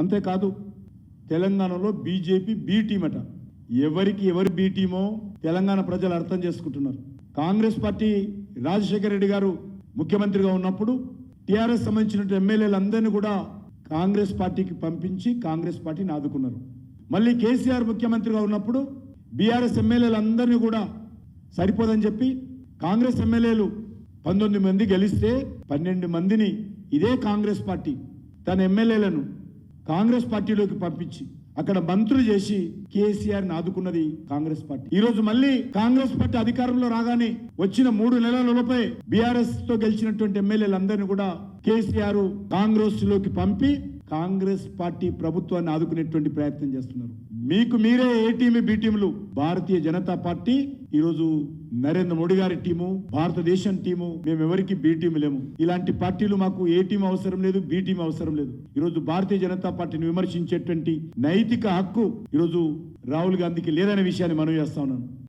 అంతేకాదు తెలంగాణలో BJP B team అట. ఎవరికి ఎవరు బి టీమో తెలంగాణ ప్రజలు అర్థం చేసుకుంటున్నారు. కాంగ్రెస్ పార్టీ రాజశేఖర రెడ్డి గారు ముఖ్యమంత్రిగా ఉన్నప్పుడు టీఆర్ఎస్ సంబంధించిన ఎమ్మెల్యేలందరినీ కూడా కాంగ్రెస్ పార్టీకి పంపించి కాంగ్రెస్ పార్టీని ఆదుకున్నారు. మళ్ళీ కేసీఆర్ ముఖ్యమంత్రిగా ఉన్నప్పుడు బీఆర్ఎస్ ఎమ్మెల్యేలందరినీ కూడా సరిపోదని చెప్పి కాంగ్రెస్ ఎమ్మెల్యేలు పంతొమ్మిది మంది గెలిస్తే పన్నెండు మందిని ఇదే కాంగ్రెస్ పార్టీ తన ఎమ్మెల్యేలను కాంగ్రెస్ పార్టీలోకి పంపించి అక్కడ మంత్రులు చేసి కేసీఆర్ని ఆదుకున్నది కాంగ్రెస్ పార్టీ. ఈ రోజు మళ్ళీ కాంగ్రెస్ పార్టీ అధికారంలో రాగానే వచ్చిన మూడు నెలలలోపే బీఆర్ఎస్తో గెలిచినటువంటి ఎమ్మెల్యేలందరినీ కూడా కేసీఆర్ కాంగ్రెస్లోకి పంపి కాంగ్రెస్ పార్టీ ప్రభుత్వాన్ని ఆదుకునేటువంటి ప్రయత్నం చేస్తున్నారు. మీకు మీరే ఏ టీము బి టీములు? భారతీయ జనతా పార్టీ ఈరోజు నరేంద్ర మోడీ గారి టీము భారతదేశం టీము మేము ఎవరికి బి టీము లేము. ఇలాంటి పార్టీలు మాకు ఏ టీం అవసరం లేదు బి టీం అవసరం లేదు. ఈరోజు భారతీయ జనతా పార్టీని విమర్శించేటువంటి నైతిక హక్కు ఈరోజు రాహుల్ గాంధీకి లేదనే విషయాన్ని మనం చేస్తా ఉన్నాను